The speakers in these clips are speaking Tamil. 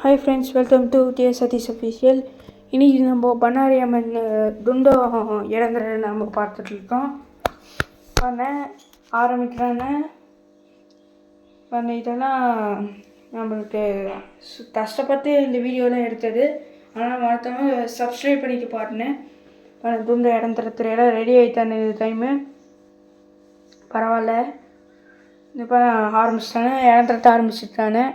Hi friends welcome to TS Satish official இன்னைக்கு நம்ம பண்ணாரி அம்மன் துண்டோ இறங்குற நம்ம பார்த்துட்ருக்கோம் பண்ண ஆரம்பிக்கிறானே பண்ண இதெல்லாம் நம்மளுக்கு கஷ்டப்பட்டு இந்த வீடியோலாம் எடுத்தது. ஆனால் மறக்காம சப்ஸ்கிரைப் பண்ணிக்க பாருனேன் துண்டோ இறந்துறதுலாம் ரெடி ஆகிட்டானே இந்த டைமு பரவாயில்ல. இப்போ ஆரம்பிச்சிட்டானே இறந்துறத ஆரம்பிச்சிட்டானே.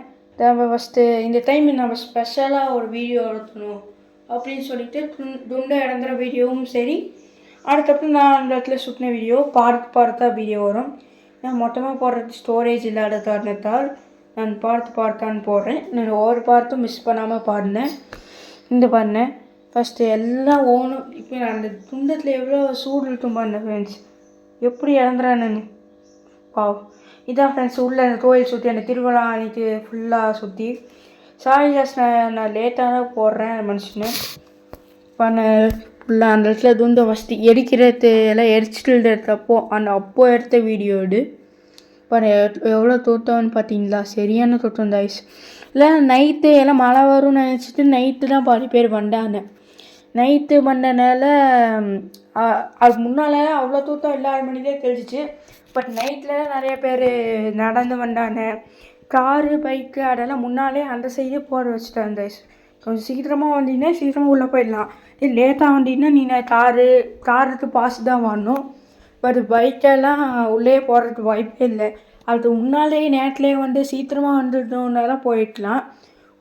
நம்ம ஃபஸ்ட்டு இந்த டைம் நம்ம ஸ்பெஷலாக ஒரு வீடியோ எடுக்கணும் அப்படின்னு சொல்லிட்டு துண்- துண்டை இறந்துற வீடியோவும் சரி. அதுக்கப்புறம் நான் அந்த இடத்துல சுட்டின வீடியோ பார்த்து பார்த்தா வீடியோ வரும். நான் மொத்தமாக போடுறது ஸ்டோரேஜ் இல்லாத காரணத்தால் நான் பார்த்து பார்த்தான்னு போடுறேன். நான் ஒவ்வொரு பார்த்தும் மிஸ் பண்ணாமல் பாடினேன். இந்த பாடினேன். ஃபஸ்ட்டு எல்லாம் ஓணும். இப்போ நான் அந்த துண்டத்தில் எவ்வளோ சூடு இருக்கும் பாருங்க ஃப்ரெண்ட்ஸ் எப்படி இறந்துறான்னு பாவ் இதான் ஃப்ரெண்ட்ஸ் உள்ள அந்த கோயில் சுற்றி அந்த திருவிழா அன்னைக்கு ஃபுல்லாக சுற்றி சாரி ஜாஸ் நான் நான் லேட்டாக தான் போடுறேன் மனுஷனு. பண்ண ஃபுல்லாக அந்த இடத்துல துண்டை ஃபஸ்ட்டு எரிக்கிறது எல்லாம் எரிச்சிட்டு எடுத்தப்போ அந்த அப்போ எடுத்த வீடியோ இது. இப்போ எவ்வளோ தோட்டம்னு பார்த்தீங்களா சரியான தோட்டம் தாய்ஸ் இல்லை நைட்டு எல்லாம் மழை வரும்னு நினச்சிட்டு நைட்டு தான் பாதி பேர் வந்தாங்க. நைட்டு பண்ணனால அது முன்னால் அவ்வளோ தூக்கம் எல்லாரு ஆறு மணிக்கே கழிச்சிச்சு பட் நைட்டில் நிறைய பேர் நடந்து வந்தாங்க. காரு பைக்கு அதெல்லாம் முன்னாலே அந்த சைடே போட வச்சுட்டாங்க அந்த கொஞ்சம் சீக்கிரமாக வந்தீங்கன்னா சீக்கிரமாக உள்ளே போயிடலாம். லேட்டாக வந்தீங்கன்னா நீங்கள் காரு காருக்கு பாஸ் தான் வரணும். பட் பைக்கெல்லாம் உள்ளே போகிறதுக்கு வாய்ப்பே இல்லை. அது முன்னாலே நேரத்துலேயே வந்து சீக்கிரமாக வந்துட்டோம்னால போயிடலாம்.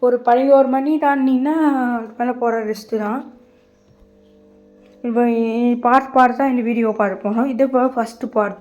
ஒரு பதினோரு மணி தாண்டினீங்கன்னா மேலே போகிற ரெஸ்ட்டு தான். இப்போ பார்ட் பார்ட் தான் இந்த வீடியோ பார்க்க போகிறோம் இது இப்போ ஃபஸ்ட்டு பார்ட்